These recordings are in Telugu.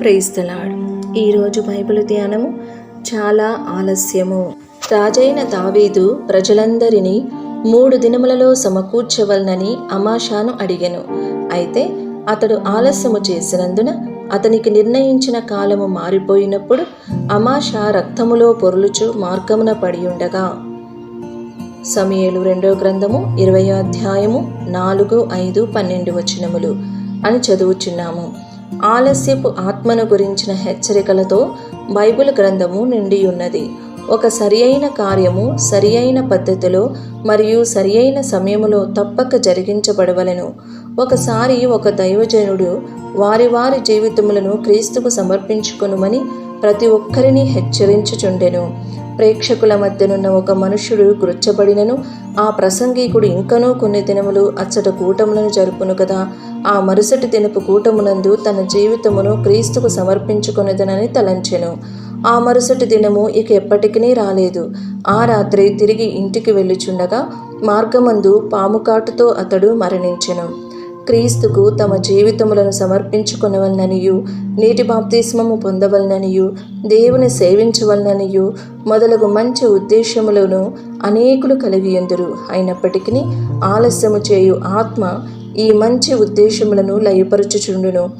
ప్రేస్తలాడు ఈరోజు బైబిల్ ధ్యానము చాలా ఆలస్యము. రాజైన దావీదు ప్రజలందరినీ మూడు దినములలో సమకూర్చవలనని అమాషాను అడిగెను. అయితే అతడు ఆలస్యము చేసినందున అతనికి నిర్ణయించిన కాలము మారిపోయినప్పుడు అమాషా రక్తములో పొరులుచు మార్గమున పడి ఉండగా సమయలు రెండో గ్రంథము ఇరవై అధ్యాయము నాలుగు ఐదు పన్నెండు వచనములు అని చదువుచున్నాము. ఆలస్యపు ఆత్మను గురించిన హెచ్చరికలతో బైబిల్ గ్రంథము నిండి ఉన్నది ఒక సరి అయిన కార్యము సరి అయిన పద్ధతిలో మరియు సరి అయిన సమయములో తప్పక జరిగించబడవలెను. ఒకసారి ఒక దైవజనుడు వారి వారి జీవితములను క్రీస్తుకు సమర్పించుకొనుమని ప్రతి ఒక్కరిని హెచ్చరించుచుండెను. ప్రేక్షకుల మధ్యనున్న ఒక మనుష్యుడు గుర్చబడినను ఆ ప్రసంగికుడు ఇంకనూ కొన్ని దినములు అచ్చట కూటములను జరుపును కదా. ఆ మరుసటి దినపు కూటమునందు తన జీవితమును క్రీస్తుకు సమర్పించుకునేదనని తలంచెను. ఆ మరుసటి దినము ఇక ఎప్పటికీ రాలేదు. ఆ రాత్రి తిరిగి ఇంటికి వెళ్ళుచుండగా మార్గమందు పాముకాటుతో అతడు మరణించెను. క్రీస్తుకు తమ జీవితములను సమర్పించుకునవలననియు నీటి బాప్తిస్మము పొందవలననియు దేవుని సేవించవలననియు మొదలగు మంచి ఉద్దేశములను అనేకులు కలిగి ఎందురు. అయినప్పటికీ ఆలస్యము చేయు ఆత్మ ఈ మంచి ఉద్దేశములను లయపరచుచుండును.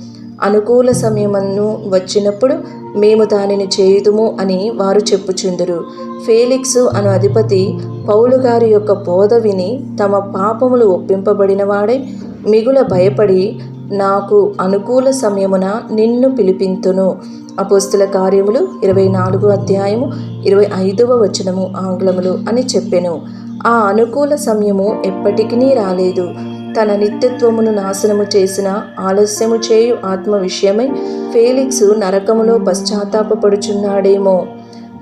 అనుకూల సమయమను వచ్చినప్పుడు మేము దానిని చేయుదుము అని వారు చెప్పుచుందురు. ఫేలిక్సు అను అధిపతి పౌలు గారి యొక్క బోధ విని తమ పాపములు ఒప్పింపబడినవాడై మిగుల భయపడి నాకు అనుకూల సమయమున నిన్ను పిలిపింతును. అపోస్తుల కార్యములు ఇరవై నాలుగు అధ్యాయము ఇరవై ఐదవ వచనము ఆంగ్లములు అని చెప్పెను. ఆ అనుకూల సమయము ఎప్పటికీ రాలేదు. తన నిత్యత్వమును నాశనము చేసిన ఆలస్యము చేయు ఆత్మ విషయమై ఫేలిక్స్ నరకములో పశ్చాత్తాపపడుచున్నాడేమో.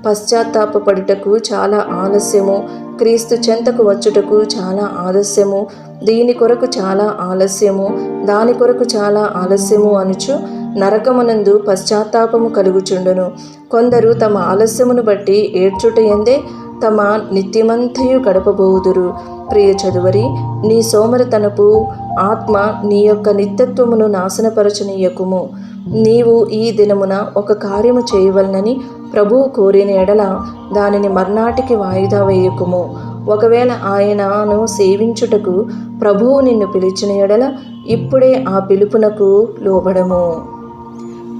పశ్చాత్తాపడుటకు చాలా ఆలస్యము క్రీస్తు చెంతకు వచ్చుటకు చాలా ఆలస్యము దీని కొరకు చాలా ఆలస్యము దాని కొరకు చాలా ఆలస్యము అనుచు నరకమునందు పశ్చాత్తాపము కలుగుచుండును. కొందరు తమ ఆలస్యమును బట్టి ఏడ్చుట ఎందే తమ నిత్యమంతయు గడపబోదురు. ప్రియ చదువరి నీ సోమరతనపు ఆత్మ నీ యొక్క నిత్యత్వమును నాశనపరచనీయకుము. నీవు ఈ దినమున ఒక కార్యము చేయవలనని ప్రభువు కోరిన ఎడల దానిని మర్నాటికి వాయిదా వేయకుము. ఒకవేళ ఆయనను సేవించుటకు ప్రభువు నిన్ను పిలిచిన ఎడల ఇప్పుడే ఆ పిలుపునకు లోబడము.